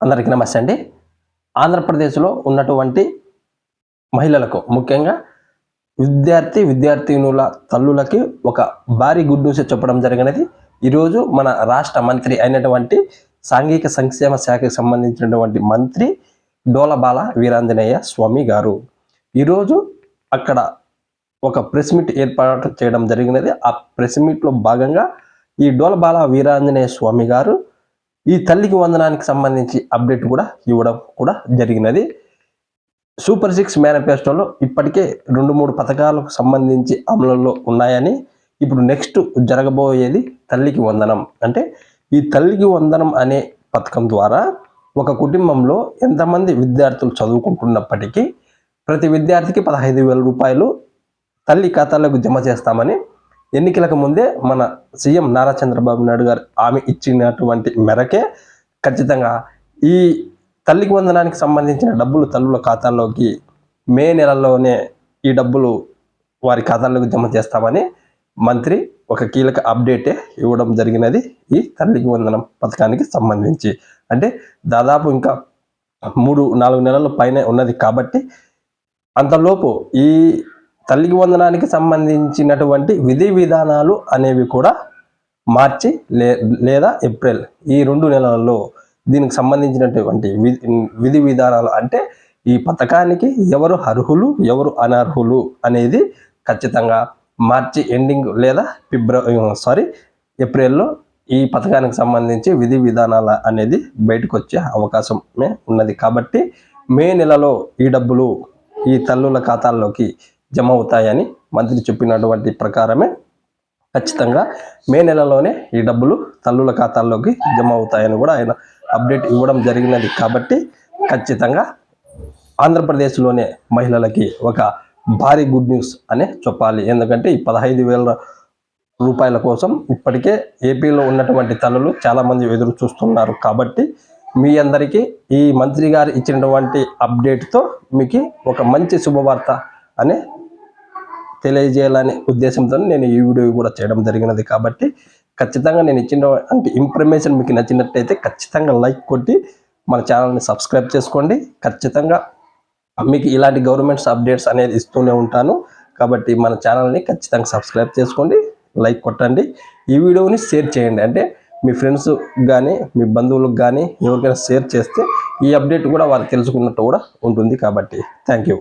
అందరికీ నమస్తే అండి. ఆంధ్రప్రదేశ్లో ఉన్నటువంటి మహిళలకు ముఖ్యంగా విద్యార్థి విద్యార్థినుల తల్లులకి ఒక భారీ గుడ్ న్యూస్ చెప్పడం జరిగినది. ఈరోజు మన రాష్ట్ర మంత్రి అయినటువంటి సాంఘిక సంక్షేమ శాఖకు సంబంధించినటువంటి మంత్రి డోలబాల వీరాంజనేయ స్వామి గారు. ఈరోజు అక్కడ ఒక ప్రెస్ మీట్ ఏర్పాటు చేయడం జరిగినది. ఆ ప్రెస్ మీట్లో భాగంగా ఈ డోలబాల వీరాంజనేయ స్వామి గారు ఈ తల్లికి వందనానికి సంబంధించి అప్డేట్ కూడా ఇవ్వడం కూడా జరిగినది. సూపర్ సిక్స్ మేనిఫెస్టోలో ఇప్పటికే రెండు మూడు పథకాలకు సంబంధించి అమలులో ఉన్నాయని ఇప్పుడు నెక్స్ట్ జరగబోయేది తల్లికి వందనం. అంటే ఈ తల్లికి వందనం అనే పథకం ద్వారా ఒక కుటుంబంలో ఎంతమంది విద్యార్థులు చదువుకుంటున్నప్పటికీ ప్రతి విద్యార్థికి పదహైదు వేల రూపాయలు తల్లి ఖాతాలకు జమ చేస్తామని ఎన్నికలకు ముందే మన సీఎం నారా చంద్రబాబు నాయుడు గారు ఆమె ఇచ్చినటువంటి మేరకే ఖచ్చితంగా ఈ తల్లికి వందనానికి సంబంధించిన డబ్బులు తల్లుల ఖాతాల్లోకి మే నెలలోనే ఈ డబ్బులు వారి ఖాతాల్లోకి జమ చేస్తామని మంత్రి ఒక కీలక అప్డేటే ఇవ్వడం జరిగినది ఈ తల్లికి వందనం పథకానికి సంబంధించి. అంటే దాదాపు ఇంకా మూడు నాలుగు నెలల పైన ఉన్నది కాబట్టి అంతలోపు ఈ తల్లికి వందనానికి సంబంధించినటువంటి విధి విధానాలు అనేవి కూడా మార్చి లే లేదా ఏప్రిల్ ఈ రెండు నెలలలో దీనికి సంబంధించినటువంటి విధి విధానాలు అంటే ఈ పథకానికి ఎవరు అర్హులు ఎవరు అనర్హులు అనేది ఖచ్చితంగా మార్చి ఎండింగ్ లేదా ఫిబ్రవరి సారీ ఏప్రిల్లో ఈ పథకానికి సంబంధించి విధి విధానాల అనేది బయటకు వచ్చే అవకాశమే ఉన్నది. కాబట్టి మే నెలలో ఈ డబ్బులు ఈ తల్లుల ఖాతాల్లోకి జమ అవుతాయని మంత్రి చెప్పినటువంటి ప్రకారమే ఖచ్చితంగా మే నెలలోనే ఈ డబ్బులు తల్లుల ఖాతాల్లోకి జమ అవుతాయని కూడా ఆయన అప్డేట్ ఇవ్వడం జరిగినది. కాబట్టి ఖచ్చితంగా ఆంధ్రప్రదేశ్లోనే మహిళలకి ఒక భారీ గుడ్ న్యూస్ అనే చెప్పాలి. ఎందుకంటే ఈ పదహైదు వేల రూపాయల కోసం ఇప్పటికే ఏపీలో ఉన్నటువంటి తల్లులు చాలామంది ఎదురు చూస్తున్నారు. కాబట్టి మీ అందరికీ ఈ మంత్రి గారు ఇచ్చినటువంటి అప్డేట్తో మీకు ఒక మంచి శుభవార్త అనే తెలియజేయాలనే ఉద్దేశంతో నేను ఈ వీడియో కూడా చేయడం జరిగినది కాబట్టి ఖచ్చితంగా నేను ఇచ్చిన అంటే ఇన్ఫర్మేషన్ మీకు నచ్చినట్టయితే ఖచ్చితంగా లైక్ కొట్టి మన ఛానల్ని సబ్స్క్రైబ్ చేసుకోండి. ఖచ్చితంగా మీకు ఇలాంటి గవర్నమెంట్స్ అప్డేట్స్ అనేది ఇస్తూనే ఉంటాను. కాబట్టి మన ఛానల్ని ఖచ్చితంగా సబ్స్క్రైబ్ చేసుకోండి లైక్ కొట్టండి. ఈ వీడియోని షేర్ చేయండి. అంటే మీ ఫ్రెండ్స్ కానీ మీ బంధువులకు కానీ ఎవరికైనా షేర్ చేస్తే ఈ అప్డేట్ కూడా వారు తెలుసుకున్నట్టు కూడా ఉంటుంది కాబట్టి థ్యాంక్ యూ